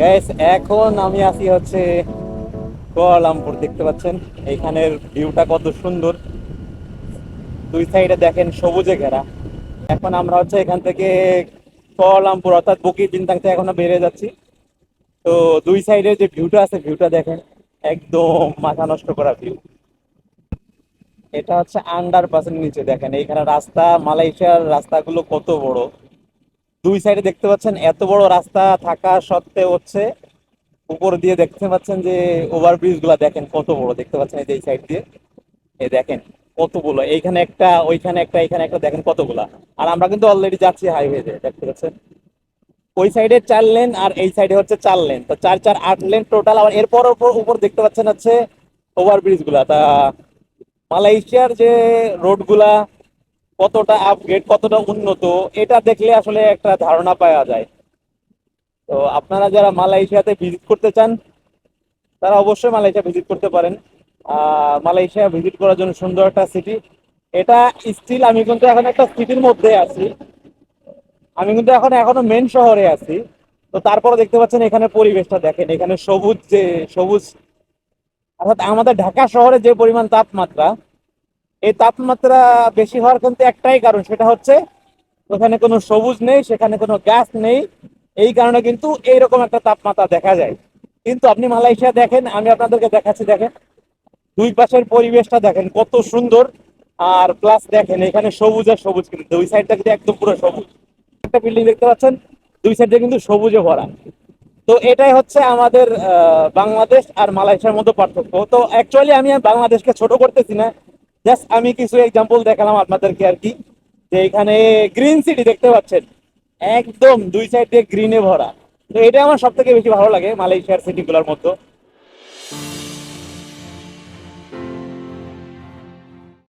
Gas এখন আমি আছি হচ্ছে কুয়ালামপুর দেখতে পাচ্ছেন? এইখানের ভিউটা কত সুন্দর। দুই সাইডে দেখেন সবুজে ঘেরা। এখন আমরা হচ্ছে এখান থেকে কুয়ালামপুর অর্থাৎ বুকি চিন্তাং থেকে এখনও বেরিয়ে যাচ্ছি। তো দুই সাইডে যে ভিউটা আছে ভিউটা দেখেন। একদম মাথা নষ্ট করা ভিউ এটা হচ্ছে আন্ডার পাসের নিচে, দেখেন। এইখানে রাস্তা, মালয়েশিয়ার রাস্তাগুলো কত বড়। দুই সাইডে দেখতে পাচ্ছেন এত বড় রাস্তা থাকা সত্ত্বেও হচ্ছে উপর দিয়ে দেখতে পাচ্ছেন যে ওভারব্রিজগুলা দেখেন কত বড়। দেখতে পাচ্ছেন এই যে এই সাইড দিয়ে। এ দেখেন কতগুলো। এইখানে একটা, ওইখানে একটা, এখানে একটা, দেখেন কতগুলা। আর আমরা কিন্তু অলরেডি যাচ্ছি হাইওয়েতে দেখতে পাচ্ছেন? ওই সাইডে চার লেন আর এই সাইডে হচ্ছে চার লেন তো চার চার, আট লেন টোটাল আবার এরপর উপর উপর দেখতে পাচ্ছেন হচ্ছে ওভারব্রিজগুলা। তা মালয়েশিয়ার যে রোডগুলা কতটা আপগ্রেড কতটা উন্নত, এটা দেখলে আসলে একটা ধারণা পাওয়া যায়। তো আপনারা যারা মালয়েশিয়াতে ভিজিট করতে চান, তারা অবশ্যই মালয়েশিয়া ভিজিট করতে পারেন। মালয়েশিয়া ভিজিট করার জন্য সুন্দর একটা সিটি এটা স্টিল আমি কিন্তু এখন একটা সিটির মধ্যে আছি। আমি কিন্তু এখন এখনও মেন শহরে আছি। তো তারপরে দেখতে পাচ্ছেন এখানে পরিবেশটা দেখেন, এখানে সবুজ যে, সবুজ, অর্থাৎ আমাদের ঢাকা শহরে যে পরিমাণ তাপমাত্রা এই তাপমাত্রা বেশি হওয়ার কিন্তু একটাই কারণ, সেটা হচ্ছে ওখানে কোনো সবুজ নেই, সেখানে কোনো গাছ নেই। এই কারণে কিন্তু এইরকম একটা তাপমাত্রা দেখা যায়। কিন্তু আপনি মালয়েশিয়া দেখেন, আমি আপনাদেরকে দেখাচ্ছি, দেখেন। দুই পাশের পরিবেশটা দেখেন, কত সুন্দর। আর প্লাস দেখেন, এখানে সবুজ আর সবুজ কিন্তু, দুই সাইডটা কিন্তু একদম পুরো সবুজ। একটা বিল্ডিং দেখতে পাচ্ছেন, দুই সাইডে কিন্তু সবুজে ভরা। তো এটাই হচ্ছে আমাদের বাংলাদেশ আর মালয়েশিয়ার মধ্যে পার্থক্য। তো অ্যাকচুয়ালি আমি বাংলাদেশকে ছোট করতেছি না। জাস্ট আমি কিছু এক্সাম্পল দেখালাম আপনাদেরকে আর কি, যে এখানে গ্রিন সিটি দেখতে পাচ্ছেন। একদম দুই সাইড দিয়ে গ্রিনে ভরা। তো এটা আমার সব থেকে বেশি ভালো লাগে, মালয়েশিয়ার সিটিগুলোর মধ্যে